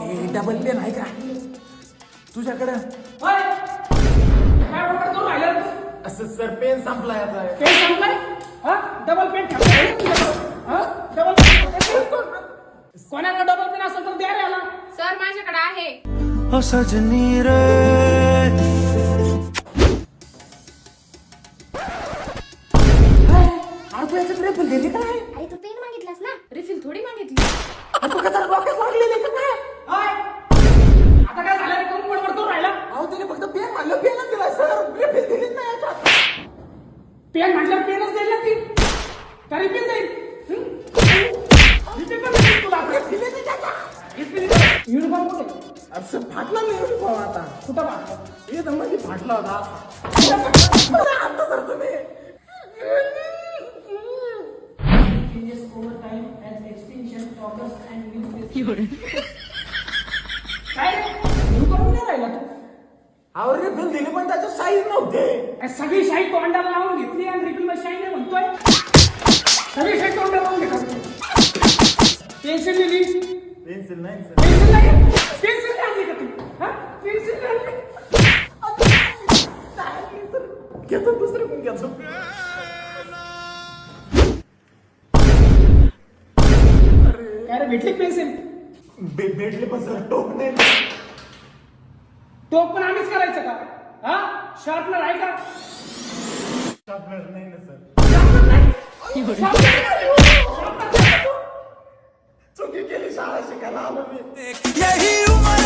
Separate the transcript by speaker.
Speaker 1: ए, double pen आहे का? तुझ्याकडं?
Speaker 2: होय. काय
Speaker 1: असं सर पेन संपलाय आता.
Speaker 2: पेन संपलाय? डबल पेन डबल पेन कोणाकडे डबल पेन असेल तर द्या रे याला.
Speaker 3: सर माझ्याकडे आहे.
Speaker 4: सजनी रे
Speaker 1: अरे तू याच्यात रेफल दिली काय?
Speaker 3: तू पेन
Speaker 2: म्हटलं पेनच देईल ना ती. तरी पेन देईल. हं? तुला युनिफॉर्म कुठे?
Speaker 1: असं फाटला नाही युनिफॉर्म आता.
Speaker 2: कुठं
Speaker 1: हे तर मध्ये फाटला होता. असा. आता सर तुम्ही
Speaker 2: over time as extinction occurs and new species.
Speaker 1: अहो रेपल दिली पण त्याच्यात साईज नव्हते.
Speaker 2: अरे सगळी शाही तोंडाला लावून घेतली आणि रिफिलमध्ये शाही नाही म्हणतोय सगळी शाही तोंडाला लावून घेतात पेन्सिल दिली.
Speaker 1: पेन्सिल नाही
Speaker 2: पेन्सिल नाही. पेन्सिल नाही आणली का तू? हा? पेन्सिल नाही आणली?
Speaker 1: घेतो दुसरे पण घेतो.
Speaker 2: काय रे भेटली पेन्सिल
Speaker 1: बे- भेटले पण सर टोक नाही
Speaker 2: तो पण आम्हीच करायचं का? हा? शार्पनर आहे का?
Speaker 1: शार्पनर नाही ना सर
Speaker 2: शार्पनर
Speaker 1: केली शाळा शिकायला आलो मी.